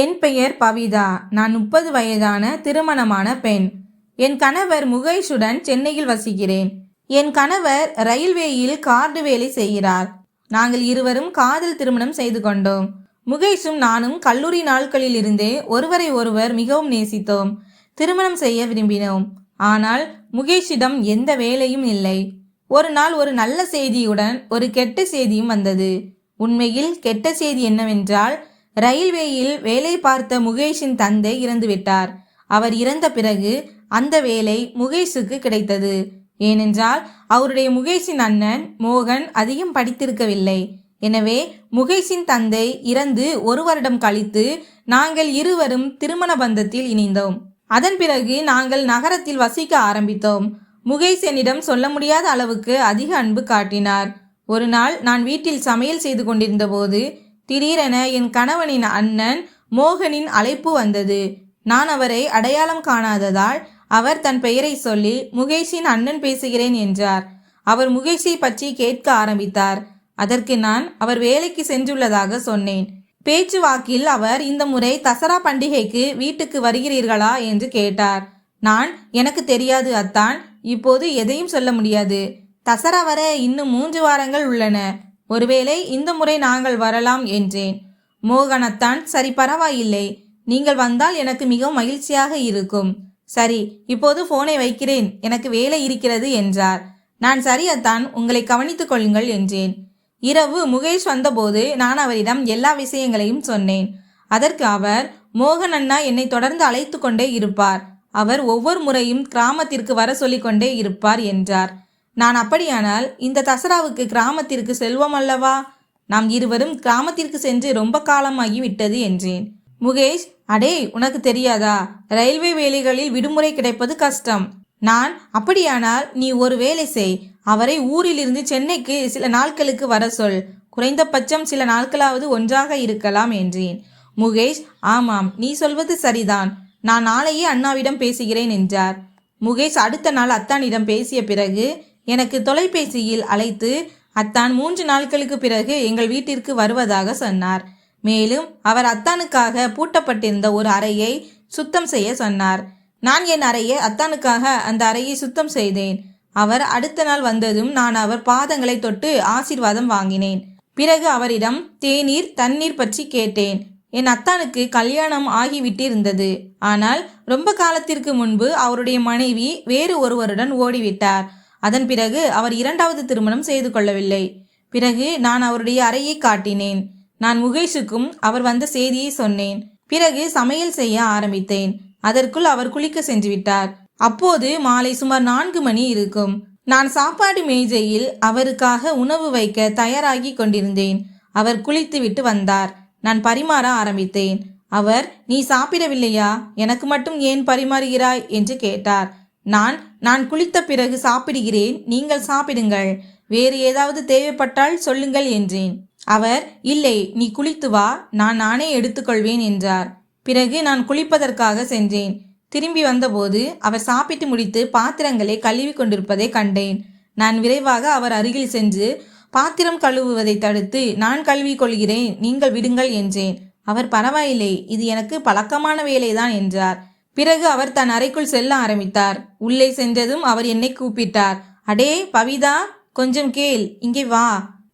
என் பெயர் பவிதா. நான் முப்பது வயதான திருமணமான பெண். என் கணவர் முகேஷுடன் சென்னையில் வசிக்கிறேன். என் கணவர் ரயில்வேயில் கார்டு வேலை செய்கிறார். நாங்கள் இருவரும் காதல் திருமணம் செய்து கொண்டோம். முகேஷும் நானும் கல்லூரி நாட்களில் இருந்தே ஒருவரை ஒருவர் மிகவும் நேசித்தோம். திருமணம் செய்ய விரும்பினோம். ஆனால் முகேஷிடம் எந்த வேலையும் இல்லை. ஒரு நாள் ஒரு நல்ல செய்தியுடன் ஒரு கெட்ட செய்தியும் வந்தது. உண்மையில் கெட்ட செய்தி என்னவென்றால் ரயில்வேயில் வேலை பார்த்த முகேஷின் தந்தை இறந்துவிட்டார். அவர் இறந்த பிறகு அந்த வேலை முகேஷுக்கு கிடைத்தது. ஏனென்றால் அவருடைய முகேஷின் அண்ணன் மோகன் அதிகம் படித்திருக்கவில்லை. எனவே முகேஷின் தந்தை இறந்து ஒரு வருடம் கழித்து நாங்கள் இருவரும் திருமண பந்தத்தில் இணைந்தோம். அதன் பிறகு நாங்கள் நகரத்தில் வசிக்க ஆரம்பித்தோம். முகேஷ் என்னிடம் சொல்ல முடியாத அளவுக்கு அதிக அன்பு காட்டினார். ஒரு நாள் நான் வீட்டில் சமையல் செய்து கொண்டிருந்தபோது திடீரென என் கணவனின் அண்ணன் மோகனின் அழைப்பு வந்தது. நான் அவரை அடையாளம் காணாததால் அவர் தன் பெயரை சொல்லி முகேஷின் அண்ணன் பேசுகிறேன் என்றார். அவர் முகேஷை பற்றி கேட்க ஆரம்பித்தார். அதற்கு நான் அவர் வேலைக்கு சென்றுள்ளதாக சொன்னேன். பேச்சுவாக்கில் அவர் இந்த முறை தசரா பண்டிகைக்கு வீட்டுக்கு வருகிறீர்களா என்று கேட்டார். நான் எனக்கு தெரியாது அத்தான். இப்போது எதையும் சொல்ல முடியாது. தசரா வர இன்னும் மூன்று வாரங்கள் உள்ளன. ஒருவேளை இந்த முறை நாங்கள் வரலாம் என்றேன். மோகனத்தான் சரி பரவாயில்லை. நீங்கள் வந்தால் எனக்கு மிகவும் மகிழ்ச்சியாக இருக்கும். சரி இப்போது போனை வைக்கிறேன். எனக்கு வேலை இருக்கிறது என்றார். நான் சரியத்தான் உங்களை கவனித்துக் கொள்ளுங்கள் என்றேன். இரவு முகேஷ் வந்தபோது நான் அவரிடம் எல்லா விஷயங்களையும் சொன்னேன். அதற்கு அவர் மோகன் அண்ணா என்னை தொடர்ந்து அழைத்து கொண்டே இருப்பார். அவர் ஒவ்வொரு முறையும் கிராமத்திற்கு வர சொல்லிக்கொண்டே இருப்பார் என்றார். நான் அப்படியானால் இந்த தசராவுக்கு கிராமத்திற்கு செல்வோம் அல்லவா? நாம் இருவரும் கிராமத்திற்கு சென்று ரொம்ப காலமாகி விட்டது என்றேன். முகேஷ் அடே உனக்கு தெரியாதா? ரயில்வே வேலைகளில் விடுமுறை கிடைப்பது கஷ்டம். நான் அப்படியானால் நீ ஒரு வேலை செய். அவரை ஊரிலிருந்து சென்னைக்கு சில நாட்களுக்கு வர சொல். குறைந்தபட்சம் சில நாட்களாவது ஒன்றாக இருக்கலாம் என்றேன். முகேஷ் ஆமாம் நீ சொல்வது சரிதான். நான் நாளையே அண்ணாவிடம் பேசுகிறேன் என்றார். முகேஷ் அடுத்த நாள் அத்தானிடம் பேசிய பிறகு எனக்கு தொலைபேசியில் அழைத்து அத்தான் மூன்று நாட்களுக்கு பிறகு எங்கள் வீட்டிற்கு வருவதாக சொன்னார். மேலும் அவர் அத்தானுக்காக பூட்டப்பட்டிருந்த ஒரு அறையை சுத்தம் செய்ய சொன்னார். நான் என் அறையை அத்தானுக்காக அந்த அறையை சுத்தம் செய்தேன். அவர் அடுத்த நாள் வந்ததும் நான் அவர் பாதங்களை தொட்டு ஆசீர்வாதம் வாங்கினேன். பிறகு அவரிடம் தேநீர் தண்ணீர் பற்றி கேட்டேன். என் அத்தானுக்கு கல்யாணம் ஆகிவிட்டிருந்தது. ஆனால் ரொம்ப காலத்திற்கு முன்பு அவருடைய மனைவி வேறு ஒருவருடன் ஓடிவிட்டார். அதன் பிறகு அவர் இரண்டாவது திருமணம் செய்து கொள்ளவில்லை. பிறகு நான் அவருடைய அறையை காட்டினேன். நான் முகேஷுக்கும் அவர் வந்த செய்தியை சொன்னேன். பிறகு சமையல் செய்ய ஆரம்பித்தேன். அதற்குள் அவர் குளிக்க சென்று விட்டார் அப்போது மாலை சுமார் நான்கு மணி இருக்கும். நான் சாப்பாடு மேஜையில் அவருக்காக உணவு வைக்க தயாராகி கொண்டிருந்தேன். அவர் குளித்துவிட்டு வந்தார். நான் பரிமாற ஆரம்பித்தேன். அவர் நீ சாப்பிடவில்லையா? எனக்கு மட்டும் ஏன் பரிமாறுகிறாய்? என்று கேட்டார். நான் நான் குளித்த பிறகு சாப்பிடுகிறேன் நீங்கள் சாப்பிடுங்கள். வேறு ஏதாவது தேவைப்பட்டால் சொல்லுங்கள் என்றேன். அவர் இல்லை நீ குளித்து வா நான் நானே எடுத்துக்கொள்வேன் என்றார். பிறகு நான் குளிப்பதற்காக சென்றேன். திரும்பி வந்தபோது அவர் சாப்பிட்டு முடித்து பாத்திரங்களை கழுவி கொண்டிருப்பதை கண்டேன். நான் விரைவாக அவர் அருகில் சென்று பாத்திரம் கழுவுவதை தடுத்து நான் கழுவி கொள்கிறேன் நீங்கள் விடுங்கள் என்றேன். அவர் பரவாயில்லை இது எனக்கு பழக்கமான வேலைதான் என்றார். பிறகு அவர் தன் அறைக்குள் செல்ல ஆரம்பித்தார். உள்ளே சென்றதும் அவர் என்னை கூப்பிட்டார். அடே பவிதா கொஞ்சம் கேள் இங்கே வா.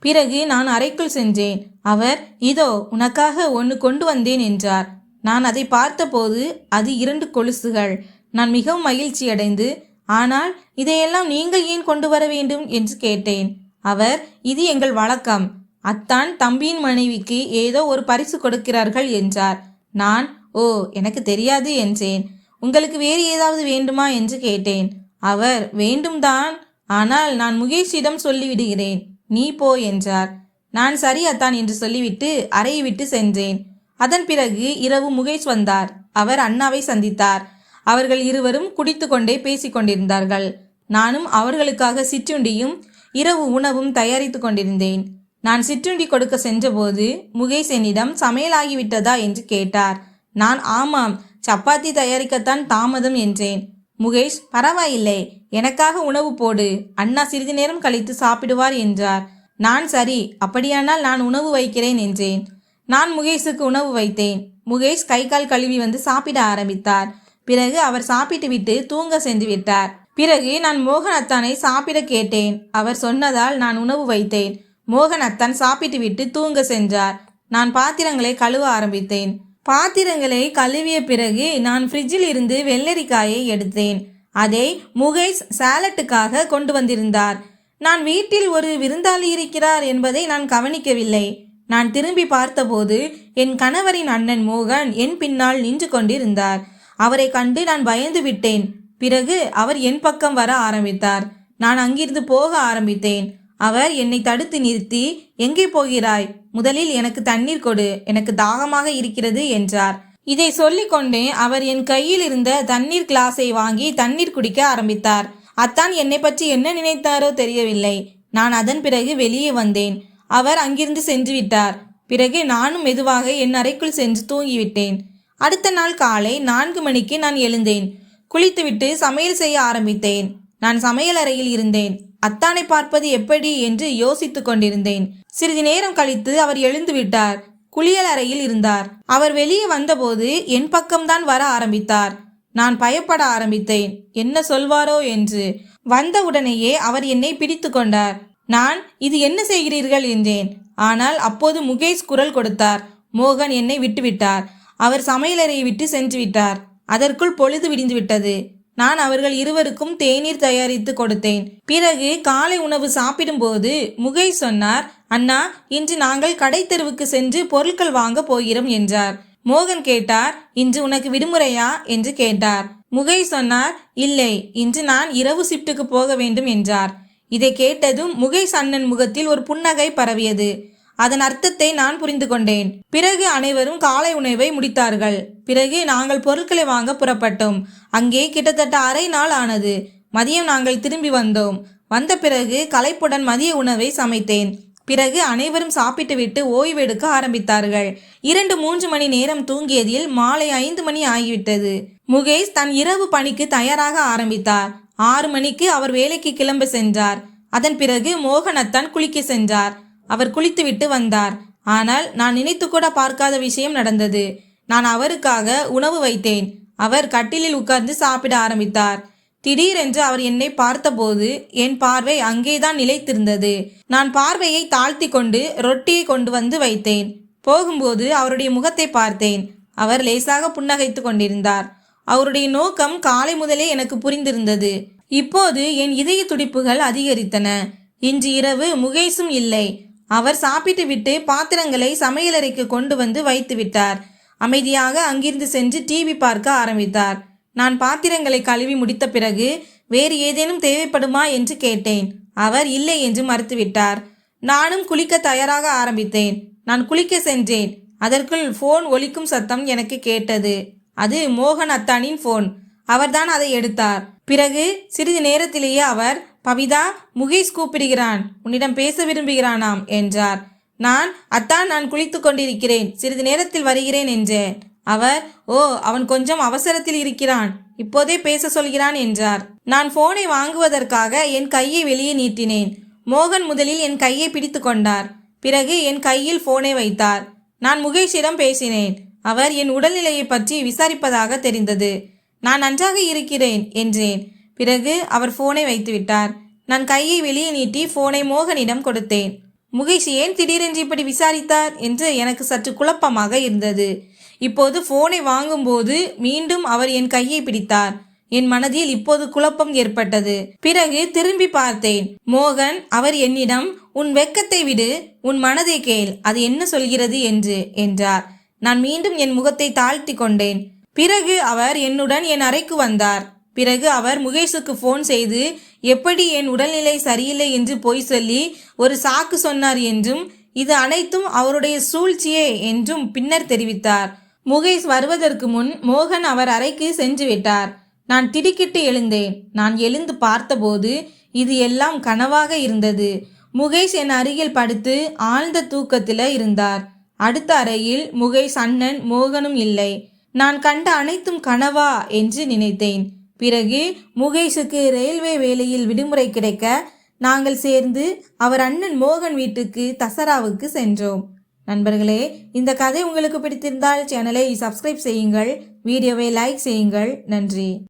பிறகு நான் அறைக்குள் சென்றேன். அவர் இதோ உனக்காக ஒன்று கொண்டு வந்தேன் என்றார். நான் அதை பார்த்தபோது அது இரண்டு கொலுசுகள். நான் மிகவும் மகிழ்ச்சியடைந்து ஆனால் இதையெல்லாம் நீங்கள் ஏன் கொண்டு வர வேண்டும்? என்று கேட்டேன். அவர் இது எங்கள் வழக்கம். அத்தான் தம்பியின் மனைவிக்கு ஏதோ ஒரு பரிசு கொடுக்கிறார்கள் என்றார். நான் ஓ எனக்கு தெரியாது என்றேன். உங்களுக்கு வேறு ஏதாவது வேண்டுமா என்று கேட்டேன். அவர் வேண்டும்தான். ஆனால் நான் முகேஷிடம் சொல்லிவிடுகிறேன். நீ போ என்றார். நான் சரி அத்தான் என்று சொல்லிவிட்டு அறையை விட்டு சென்றேன். அதன் பிறகு இரவு முகேஷ் வந்தார். அவர் அண்ணாவை சந்தித்தார். அவர்கள் இருவரும் குடித்து கொண்டே பேசிக் கொண்டிருந்தார்கள். நானும் அவர்களுக்காக சிற்றுண்டியும் இரவு உணவும் தயாரித்து கொண்டிருந்தேன். நான் சிற்றுண்டி கொடுக்க சென்றபோது முகேஷ் என்னிடம் சமையலாகிவிட்டதா என்று கேட்டார். நான் ஆமாம் சப்பாத்தி தயாரிக்கத்தான் தாமதம் என்றேன். முகேஷ் பரவாயில்லை எனக்காக உணவு போடு அண்ணா சிறிது நேரம் கழித்து சாப்பிடுவார் என்றார். நான் சரி அப்படியானால் நான் உணவு வைக்கிறேன் என்றேன். நான் முகேஷுக்கு உணவு வைத்தேன். முகேஷ் கை கால் கழுவி வந்து சாப்பிட ஆரம்பித்தார். பிறகு அவர் சாப்பிட்டுவிட்டு தூங்க சென்று விட்டார். பிறகு நான் மோகன் அத்தானை சாப்பிட கேட்டேன். அவர் சொன்னதால் நான் உணவு வைத்தேன். மோகன் அத்தான் சாப்பிட்டு விட்டு தூங்க சென்றார். நான் பாத்திரங்களை கழுவ ஆரம்பித்தேன். பாத்திரங்களை கழுவிய பிறகு நான் ஃப்ரிட்ஜில் இருந்து வெள்ளரிக்காயை எடுத்தேன். அதை முகேஷ் சாலட்டுக்காக கொண்டு வந்திருந்தார். நான் வீட்டில் ஒரு விருந்தாளி இருக்கிறார் என்பதை நான் கவனிக்கவில்லை. நான் திரும்பி பார்த்தபோது என் கணவரின் அண்ணன் மோகன் என் பின்னால் நின்று கொண்டிருந்தார். அவரை கண்டு நான் பயந்து விட்டேன். பிறகு அவர் என் பக்கம் வர ஆரம்பித்தார். நான் அங்கிருந்து போக ஆரம்பித்தேன். அவர் என்னை தடுத்து நிறுத்தி எங்கே போகிறாய்? முதலில் எனக்கு தண்ணீர் கொடு. எனக்கு தாகமாக இருக்கிறது என்றார். இதை சொல்லிக்கொண்டே அவர் என் கையில் இருந்த தண்ணீர் கிளாஸை வாங்கி தண்ணீர் குடிக்க ஆரம்பித்தார். அத்தான் என்னை பற்றி என்ன நினைத்தாரோ தெரியவில்லை. நான் அதன் பிறகு வெளியே வந்தேன். அவர் அங்கிருந்து சென்று விட்டார். பிறகு நானும் மெதுவாக என் அறைக்குள் சென்று தூங்கிவிட்டேன். அடுத்த நாள் காலை நான்கு மணிக்கு நான் எழுந்தேன். குளித்துவிட்டு சமையல் செய்ய ஆரம்பித்தேன். நான் சமையல் அறையில் இருந்தேன். அத்தானை பார்ப்பது எப்படி என்று யோசித்துக் கொண்டிருந்தேன். சிறிது நேரம் கழித்து அவர் எழுந்துவிட்டார் குளியல் அறையில் இருந்தார். அவர் வெளியே வந்தபோது என் பக்கம்தான் வர ஆரம்பித்தார். நான் பயப்பட ஆரம்பித்தேன். என்ன சொல்வாரோ என்று. வந்தவுடனேயே அவர் என்னை பிடித்து கொண்டார். நான் இது என்ன செய்கிறீர்கள்? என்றேன். ஆனால் அப்போது முகேஷ் குரல் கொடுத்தார். மோகன் என்னை விட்டுவிட்டார். அவர் சமையலறையை விட்டு சென்று விட்டார். அதற்குள் பொழுது விடிந்து விட்டது. நான் அவர்கள் இருவருக்கும் தேநீர் தயாரித்து கொடுத்தேன். பிறகு காலை உணவு சாப்பிடும்போது முகை சொன்னார் அண்ணா இன்று நாங்கள் கடை தெருவுக்கு சென்று பொருட்கள் வாங்க போகிறோம் என்றார். மோகன் கேட்டார் இன்று உனக்கு விடுமுறையா? என்று கேட்டார். முகை சொன்னார் இல்லை இன்று நான் இரவு ஷிப்டுக்கு போக வேண்டும் என்றார். இதை கேட்டதும் முகேஷ் அண்ணன் முகத்தில் ஒரு புன்னகை பரவியது. அதன் அர்த்தத்தை நான் புரிந்து கொண்டேன். பிறகு அனைவரும் காலை உணவை முடித்தார்கள். பிறகு நாங்கள் பொருட்களை வாங்க புறப்பட்டோம். அங்கே கிட்டத்தட்ட அரை நாள் ஆனது. மதியம் நாங்கள் திரும்பி வந்தோம். வந்த பிறகு களைப்புடன் மதிய உணவை சமைத்தேன். பிறகு அனைவரும் சாப்பிட்டுவிட்டு ஓய்வெடுக்க ஆரம்பித்தார்கள். இரண்டு மூன்று மணி நேரம் தூங்கியதில் மாலை ஐந்து மணி ஆகிவிட்டது. முகேஷ் தன் இரவு பணிக்கு தயாராக ஆரம்பித்தார். ஆறு மணிக்கு அவர் வேலைக்கு கிளம்ப சென்றார். அதன் பிறகு மோகனத்தான் குளிக்க சென்றார். அவர் குளித்துவிட்டு வந்தார். ஆனால் நான் நினைத்து கூட பார்க்காத விஷயம் நடந்தது. நான் அவருக்காக உணவு வைத்தேன். அவர் கட்டிலில் உட்கார்ந்து சாப்பிட ஆரம்பித்தார். திடீரென்று அவர் என்னை பார்த்தபோது என் பார்வை அங்கேதான் நிலைத்திருந்தது. நான் பார்வையை தாழ்த்தி கொண்டு ரொட்டியை கொண்டு வந்து வைத்தேன். போகும்போது அவருடைய முகத்தை பார்த்தேன். அவர் லேசாக புன்னகைத்து கொண்டிருந்தார். அவருடைய நோக்கம் காலை முதலே எனக்கு புரிந்திருந்தது. இப்போது என் இதய துடிப்புகள் அதிகரித்தன. இன்று இரவு முகேஷும் இல்லை. அவர் சாப்பிட்டுவிட்டு பாத்திரங்களை சமையலறைக்கு கொண்டு வந்து வைத்து விட்டார் அமைதியாக அங்கிருந்து சென்று டிவி பார்க்க ஆரம்பித்தார். நான் பாத்திரங்களை கழுவி முடித்த பிறகு வேறு ஏதேனும் தேவைப்படுமா என்று கேட்டேன். அவர் இல்லை என்று மறுத்துவிட்டார். நானும் குளிக்க தயாராக ஆரம்பித்தேன். நான் குளிக்க சென்றேன். அதற்குள் ஃபோன் ஒலிக்கும் சத்தம் எனக்கு கேட்டது. அது மோகன் அத்தானின் ஃபோன் அவர்தான் அதை எடுத்தார். பிறகு சிறிது நேரத்திலேயே அவர் பவிதா முகேஷ் கூப்பிடுகிறான். உன்னிடம் பேச விரும்புகிறானாம் என்றார். நான் அத்தான் நான் குளித்து கொண்டிருக்கிறேன். சிறிது நேரத்தில் வருகிறேன் என்றேன். அவர் ஓ அவன் கொஞ்சம் அவசரத்தில் இருக்கிறான். இப்போதே பேச சொல்கிறான் என்றார். நான் போனை வாங்குவதற்காக என் கையை வெளியே நீட்டினேன். மோகன் முதலில் என் கையை பிடித்து கொண்டார். பிறகு என் கையில் போனை வைத்தார். நான் முகேஷிடம் பேசினேன். அவர் என் உடல்நிலையை பற்றி விசாரிப்பதாக தெரிந்தது. நான் நன்றாக இருக்கிறேன் என்றேன். பிறகு அவர் போனை வைத்துவிட்டார். நான் கையை வெளியே நீட்டி போனை மோகனிடம் கொடுத்தேன். முகேஷ் ஏன் திடீரென்று இப்படி விசாரித்தார்? என்று எனக்கு சற்று குழப்பமாக இருந்தது. இப்போது போனை வாங்கும்போது மீண்டும் அவர் என் கையை பிடித்தார். என் மனதில் இப்போது குழப்பம் ஏற்பட்டது. பிறகு திரும்பி பார்த்தேன். மோகன் அவர் என்னிடம் உன் வெக்கத்தை விடு உன் மனதை கேள் அது என்ன சொல்கிறது? என்று என்றார். நான் மீண்டும் என் முகத்தை தாழ்த்தி கொண்டேன். பிறகு அவர் என்னுடன் என் அறைக்கு வந்தார். பிறகு அவர் முகேஷுக்கு ஃபோன் செய்து எப்படி என் உடல்நிலை சரியில்லை என்று பொய் சொல்லி ஒரு சாக்கு சொன்னார் என்றும் இது அனைத்தும் அவருடைய சூழ்ச்சியே என்றும் பின்னர் தெரிவித்தார். முகேஷ் வருவதற்கு முன் மோகன் அவர் அறைக்கு சென்று விட்டார். நான் திடுக்கிட்டு எழுந்தேன். நான் எழுந்து பார்த்தபோது இது எல்லாம் கனவாக இருந்தது முகேஷ் என் அருகில் படுத்து ஆழ்ந்த தூக்கத்தில் இருந்தார். அடுத்த அறையில் முகேஷ் அண்ணன் மோகனும் இல்லை. நான் கண்ட அனைத்தும் கனவா என்று நினைத்தேன். பிறகு முகேஷுக்கு ரயில்வே வேலையில் விடுமுறை கிடைக்க நாங்கள் சேர்ந்து அவர் அண்ணன் மோகன் வீட்டுக்கு தசராவுக்கு சென்றோம். நண்பர்களே இந்த கதை உங்களுக்கு பிடித்திருந்தால் சேனலை சப்ஸ்கிரைப் செய்யுங்கள் வீடியோவை லைக் செய்யுங்கள். நன்றி.